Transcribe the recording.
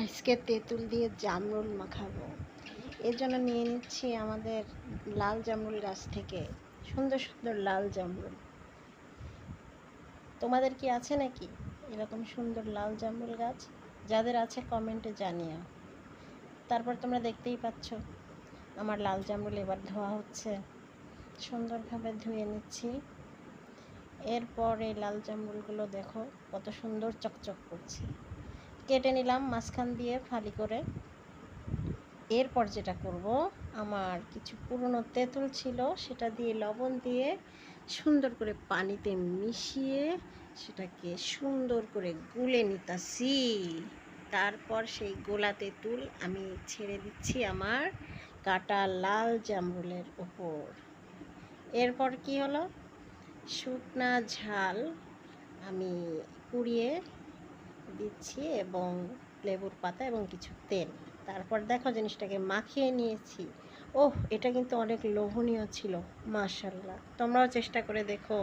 আজকে তেঁতুল দিয়ে জামরুল মাখাবো। এর জন্য নিয়ে নিচ্ছি আমাদের লাল জামরুল গাছ থেকে। সুন্দর সুন্দর লাল জামরুল। তোমাদের কি আছে নাকি এরকম সুন্দর লাল জামরুল গাছ? যাদের আছে কমেন্টে জানিও। তারপর তোমরা দেখতেই পাচ্ছ, আমার লাল জামরুল এবার ধোয়া হচ্ছে। সুন্দরভাবে ধুয়ে নিচ্ছি। এরপর এই লাল জামরুলগুলো দেখো, কত সুন্দর চকচক করছে। কেটে নিলাম মাঝখান দিয়ে ফালি করে। এরপর যেটা করব, আমার কিছু পুরনো তেঁতুল ছিল, সেটা দিয়ে লবণ দিয়ে সুন্দর করে পানিতে মিশিয়ে সেটাকে সুন্দর করে গুলে নিতাছি। তারপর সেই গোলা তেঁতুল আমি ছেড়ে দিচ্ছি আমার কাটা লাল জামরুলের ওপর। এরপর কি হলো? শুকনা ঝাল আমি কুড়িয়ে দিচ্ছি এবং লেবুর পাতা এবং কিছু তেল। তারপর দেখো জিনিসটাকে মাখিয়ে নিয়েছি। ওহ, এটা কিন্তু অনেক লোভনীয় ছিল মাশাল্লাহ তোমরাও চেষ্টা করে দেখো।